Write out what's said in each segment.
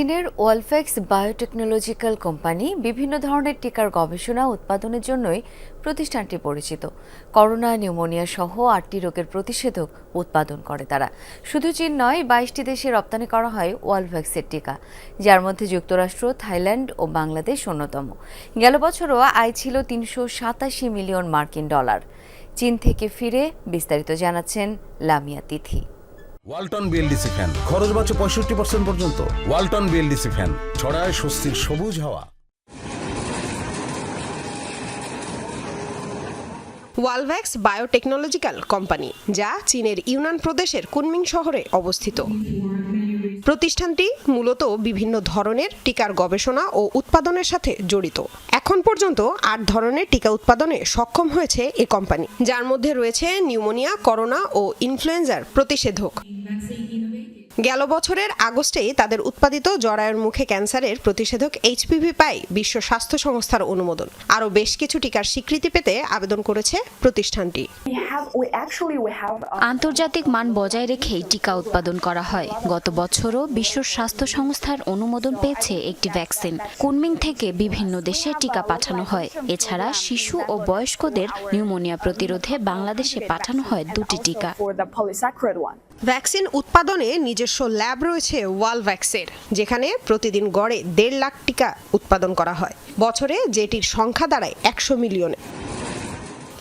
চীনের ওয়ালফেক্স biotechnological company বিভিন্ন ধরনের টিকার গবেষণা উৎপাদনের জন্যই প্রতিষ্ঠানটি পরিচিত। করোনা নিউমোনিয়া সহ আটটি রোগের প্রতিষেধক উৎপাদন করে তারা। শুধু চীন নয়, বাইশটি দেশে রপ্তানি করা হয় ওয়ালভ্যাক্সের টিকা, যার মধ্যে যুক্তরাষ্ট্র, থাইল্যান্ড ও বাংলাদেশ অন্যতম। গেল বছরও আয় ছিল তিনশো সাতাশি মিলিয়ন মার্কিন ডলার। চীন থেকে ফিরে বিস্তারিত জানাচ্ছেন লামিয়া তিথি। ওয়ালটন বিএলডিসি ফ্যান খরচ বাঁচে পঁয়ষট্টি পার্সেন্ট পর্যন্ত। ওয়ালটন বিএলডিসি ফ্যান ছড়ায় স্বস্তির সবুজ হাওয়া। ওয়ালভ্যাক্স বায়োটেকনোলজিক্যাল কোম্পানি, যা চীনের ইউনান প্রদেশের কুনমিং শহরে অবস্থিত। প্রতিষ্ঠানটি মূলত বিভিন্ন ধরনের টিকার গবেষণা ও উৎপাদনের সাথে জড়িত। এখন পর্যন্ত আট ধরনের টিকা উৎপাদনে সক্ষম হয়েছে এ কোম্পানি, যার মধ্যে রয়েছে নিউমোনিয়া, করোনা ও ইনফ্লুয়েঞ্জার প্রতিষেধক। গেল বছরের আগস্টেই তাদের উৎপাদিত জরায়ুর মুখে ক্যান্সারের প্রতিষেধক এইচপিভি পায় বিশ্ব স্বাস্থ্য সংস্থার অনুমোদন। আরও বেশ কিছু টিকার স্বীকৃতি পেতে আবেদন করেছে প্রতিষ্ঠানটি। Uh, আন্তর্জাতিক মান বজায় রেখেই টিকা উৎপাদন করা হয়। গত বছরও বিশ্ব স্বাস্থ্য সংস্থার অনুমোদন পেয়েছে একটি ভ্যাকসিন। কুনমিং থেকে বিভিন্ন দেশে টিকা পাঠানো হয়। এছাড়া শিশু ও বয়স্কদের নিউমোনিয়া প্রতিরোধে বাংলাদেশে পাঠানো হয় দুটি টিকা। ভ্যাকসিন উৎপাদনে নিজস্ব ল্যাব রয়েছে ওয়াল ভ্যাক্সের যেখানে প্রতিদিন গড়ে দেড় লাখ টিকা উৎপাদন করা হয়। বছরে যেটির সংখ্যা দাঁড়ায় একশো মিলিয়নে।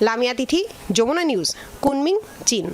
লামিয়া তিথি, যমুনা নিউজ, কুনমিং, চীন।